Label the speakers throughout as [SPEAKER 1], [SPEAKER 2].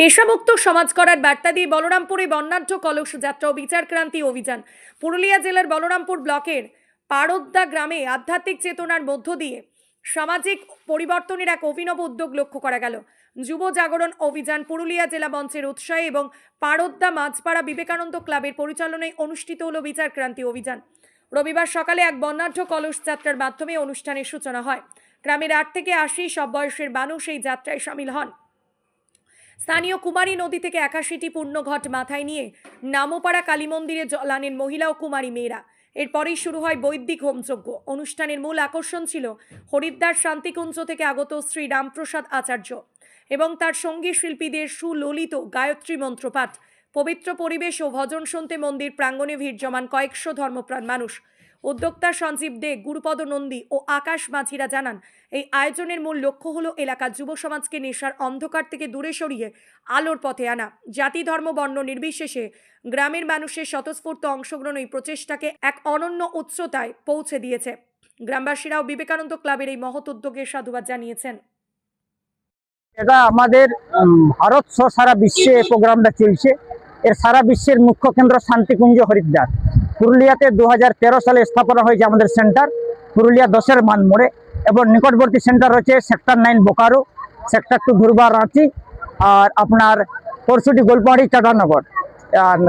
[SPEAKER 1] নেশামুক্ত সমাজ করার বার্তা দিয়ে বলরামপুরে বন্যাঢ্য কলস যাত্রা ও বিচারক্রান্তি অভিযান। পুরুলিয়া জেলার বলরামপুর ব্লকের পারদ্দা গ্রামে আধ্যাত্মিক চেতনার মধ্য দিয়ে সামাজিক পরিবর্তনের এক অভিনব উদ্যোগ লক্ষ্য করা গেল। যুব জাগরণ অভিযান পুরুলিয়া জেলা মঞ্চের উৎসাহে এবং পারদ্দা মাঝপাড়া বিবেকানন্দ ক্লাবের পরিচালনায় অনুষ্ঠিত হল বিচার ক্রান্তি অভিযান। রবিবার সকালে এক বর্ণাঢ্য কলস যাত্রার মাধ্যমে অনুষ্ঠানের সূচনা হয়। গ্রামের আট থেকে আশি, সব বয়সের মানুষ এই যাত্রায় সামিল হন। স্থানীয় কুমারী নদী থেকে একাশিটি পূর্ণঘট মাথায় নিয়ে নামোপাড়া কালী মন্দিরে জল আনেন মহিলা ও কুমারী মেয়েরা। এরপরেই শুরু হয় বৈদিক হোমযজ্ঞ। অনুষ্ঠানের মূল আকর্ষণ ছিল হরিদ্বার শান্তিকুঞ্জ থেকে আগত শ্রী রামপ্রসাদ আচার্য এবং তার সঙ্গী শিল্পীদের সুললিত গায়ত্রী মন্ত্রপাঠ। পবিত্র পরিবেশ ও ভজন শুনতে মন্দির প্রাঙ্গণে ভিড় জমান কয়েকশো ধর্মপ্রাণ মানুষ। উদ্যোক্তা সঞ্জীব দে, গুরুপদ নন্দী ও আকাশ মাঝিরা জানান, এই আয়োজনের মূল লক্ষ্য হলো এলাকার যুব সমাজকে নেশার অন্ধকার থেকে দূরে সরিয়ে আলোর পথে আনা। জাতি, ধর্ম, বর্ণ নির্বিশেষে গ্রামের মানুষের স্বতঃস্ফূর্ত অংশগ্রহণ এই প্রচেষ্টাকে এক অনন্য উচ্চতায় পৌঁছে দিয়েছে। গ্রামবাসীরাও বিবেকানন্দ ক্লাবের এই মহৎ উদ্যোগের সাধুবাদ জানিয়েছেন।
[SPEAKER 2] এটা আমাদের ভারত সহ সারা বিশ্বে প্রোগ্রামটা চলছে। এর সারা বিশ্বের মুখ্য কেন্দ্র শান্তিকুঞ্জ হরিদ্বার। পুরুলিয়াতে দু হাজার তেরো সালে স্থাপনা হয়েছে আমাদের সেন্টার। পুরুলিয়া দশের মান মোড়ে। এবং নিকটবর্তী সেন্টার রয়েছে sector nine Bokaro, sector two Dhurwa Ranchi, আর আপনার পরশুটি গোলপাহাড়ি চাটানগর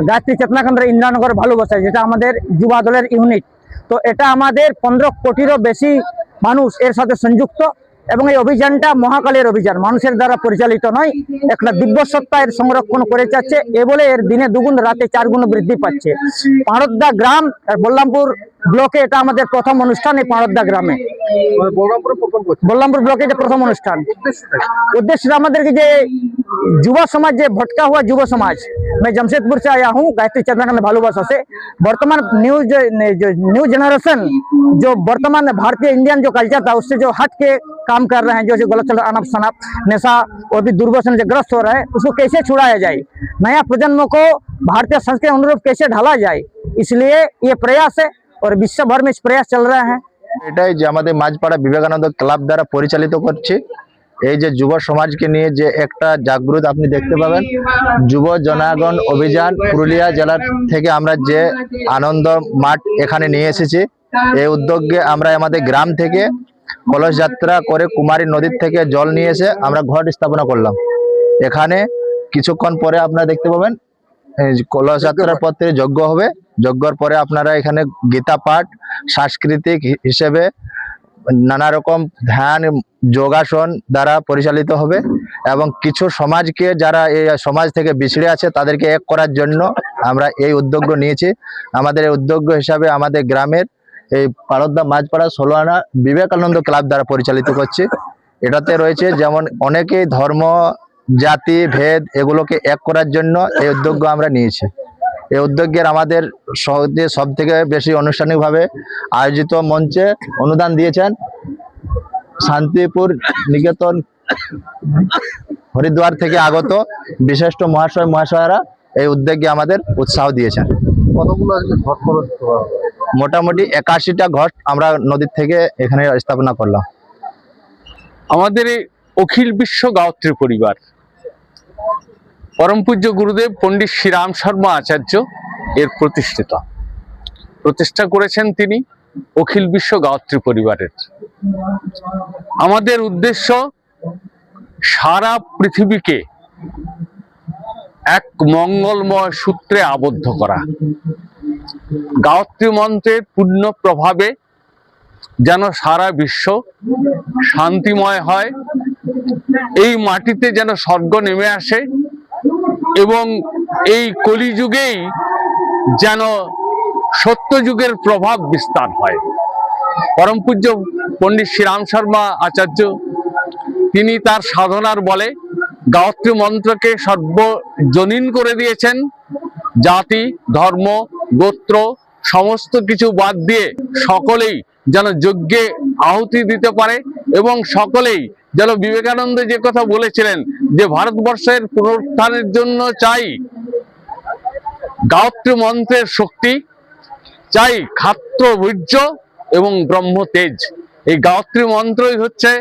[SPEAKER 2] গায়ত্রী চেতনা কেন্দ্র ইন্দ্রানগর ভালোবাসা যেটা আমাদের যুবা দলের ইউনিট। তো এটা আমাদের পনেরো কোটিরও বেশি মানুষ এর সাথে সংযুক্ত। এবং এই অভিযানটা মহাকালের অভিযান মানুষের দ্বারা পরিচালিত নয় একটা দিব্য সত্তা এর সংরক্ষণ করে যাচ্ছে এ বলে এর দিনে দুগুণ রাতে চার গুণ বৃদ্ধি পাচ্ছে পাড়দ্দা গ্রাম আর বল্লামপুর ব্লকে এটা আমাদের প্রথম অনুষ্ঠান এই পাড়দ্দা গ্রামে
[SPEAKER 3] মানে বলরামপুরে প্রথম করছে
[SPEAKER 2] বল্লামপুর ব্লকে এটা প্রথম অনুষ্ঠান
[SPEAKER 3] উদ্দেশ্যটা কি?
[SPEAKER 2] उद्देश्य আমাদেরকে যে যুব সমাজ যে ভটকা हुआ যুব সমাজ मैं जमशेदपुर से आया हूँ गायत्री चंद्रकांत भालूबासा से वर्तमान न्यू जो जो न्यू जनरेशन जो वर्तमान भारतीय इंडियन जो कल्चर था उससे जो हट के काम कर रहे हैं जो जो गलत चल अनप शनप नशा और भी दुर्व्यसन से ग्रस्त हो रहा है उसको कैसे छुड़ाया जाए नया प्रजन्म को भारतीय संस्कृति अनुरूप कैसे ढाला जाए इसलिए ये प्रयास है और विश्व भर में इस प्रयास चल रहे हैं
[SPEAKER 3] এটাই যে আমাদের মাঝপাড়া বিবেকানন্দ ক্লাব দ্বারা পরিচালিত করছে এই যে যুব সমাজকে নিয়ে যে একটা জাগ্রত আপনি দেখতে পাবেন যুব জনাগণ অভিযান পুরুলিয়া জেলার থেকে আমরা যে আনন্দ মাঠ এখানে নিয়ে এসেছি এই উদ্যোগে আমরা আমাদের গ্রাম থেকে কলস যাত্রা করে কুমারী নদীর থেকে জল নিয়ে এসে আমরা ঘট স্থাপনা করলাম। এখানে কিছুক্ষণ পরে আপনারা দেখতে পাবেন কলস যাত্রার পর থেকে যজ্ঞ হবে। যজ্ঞর পরে আপনারা এখানে গীতা পাঠ, সাংস্কৃতিক হিসেবে নানা রকম ধ্যান, যোগাসন দ্বারা পরিচালিত হবে এবং কিছু সমাজকে যারা এই সমাজ থেকে বিছড়ে আছে তাদেরকে এক করার জন্য আমরা এই উদ্যোগ নিয়েছি। আমাদের এই উদ্যোগ হিসাবে আমাদের গ্রামের এই পারদ্দা মাঝপাড়া ষোলোয়ানা বিবেকানন্দ ক্লাব দ্বারা পরিচালিত করছে এটাতে রয়েছে যেমন অনেকেই ধর্ম, জাতি, ভেদ এগুলোকে এক করার জন্য এই উদ্যোগ আমরা নিয়েছি। এই উদ্যোগের আমাদের সব থেকে বেশি আনুষ্ঠানিকভাবে আয়োজিত মঞ্চে অনুদান দিয়েছেন শান্তিপুর নিকেতন হরিদ্বার থেকে আগত বিশিষ্ট মহাশয়, মহাশয়রা এই উদ্যোগে আমাদের উৎসাহ দিয়েছেন।
[SPEAKER 4] কতগুলো আজকে
[SPEAKER 3] মোটামুটি একাশিটা ঘট আমরা নদীর থেকে এখানে স্থাপনা করলাম।
[SPEAKER 5] আমাদের এই অখিল বিশ্ব গায়ত্রী পরিবার, পরম পূজ্য গুরুদেব পণ্ডিত শ্রীরাম শর্মা আচার্য এর প্রতিষ্ঠিতা। প্রতিষ্ঠা করেছেন তিনি অখিল বিশ্ব গায়ত্রী পরিবারের। আমাদের উদ্দেশ্য সারা পৃথিবীকে এক মঙ্গলময় সূত্রে আবদ্ধ করা। গায়ত্রী মন্ত্রের পূর্ণ প্রভাবে যেন সারা বিশ্ব শান্তিময় হয়। এই মাটিতে যেন স্বর্গ নেমে আসে এবং এই কলিযুগেই যেন সত্যযুগের প্রভাব বিস্তার হয়। পরম পূজ্য পণ্ডিত শ্রীরাম শর্মা আচার্য, তিনি তার সাধনার বলে গায়ত্রী মন্ত্রকে সর্বজনীন করে দিয়েছেন। জাতি, ধর্ম গোত্র, সমস্ত কিছু বাদ দিয়ে সকলেই যেন যজ্ঞে আহুতি দিতে পারে এবং সকলেই যেন বিবেকানন্দ যে কথা বলেছিলেন যে ভারতবর্ষের পুনরুত্থানের জন্য চাই গায়ত্রী মন্ত্রের শক্তি, চাই খাত্র বীর্য এবং ব্রহ্ম তেজ। এই গায়ত্রী মন্ত্রই হচ্ছে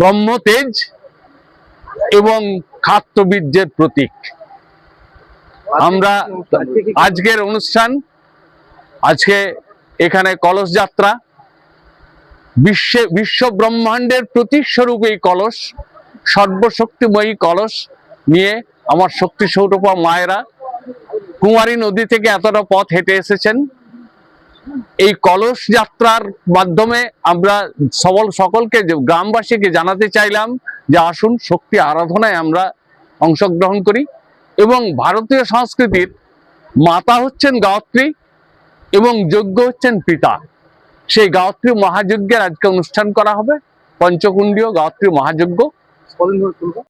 [SPEAKER 5] ব্রহ্ম তেজ এবং খাদ্যবীর্যের প্রতীক। আমরা আজকের অনুষ্ঠান, আজকে এখানে কলস যাত্রা, বিশ্বে, বিশ্ব ব্রহ্মাণ্ডের প্রতীক স্বরূপ এই কলস, সর্বশক্তিময়ী কলস নিয়ে আমার শক্তি সৌরপা মায়েরা কুমারী নদী থেকে এতটা পথ হেঁটে এসেছেন। এই কলস যাত্রার মাধ্যমে আমরা সবল সকলকে গ্রামবাসীকে জানাতে চাইলাম যে আসুন, শক্তি আরাধনায় আমরা অংশগ্রহণ করি। এবং ভারতীয় সংস্কৃতির মাতা হচ্ছেন গায়ত্রী এবং যজ্ঞ হচ্ছেন পিতা। সেই গায়ত্রী মহাযজ্ঞের আজকে অনুষ্ঠান করা হবে। পঞ্চকুণ্ডীয় গায়ত্রী মহাযজ্ঞ।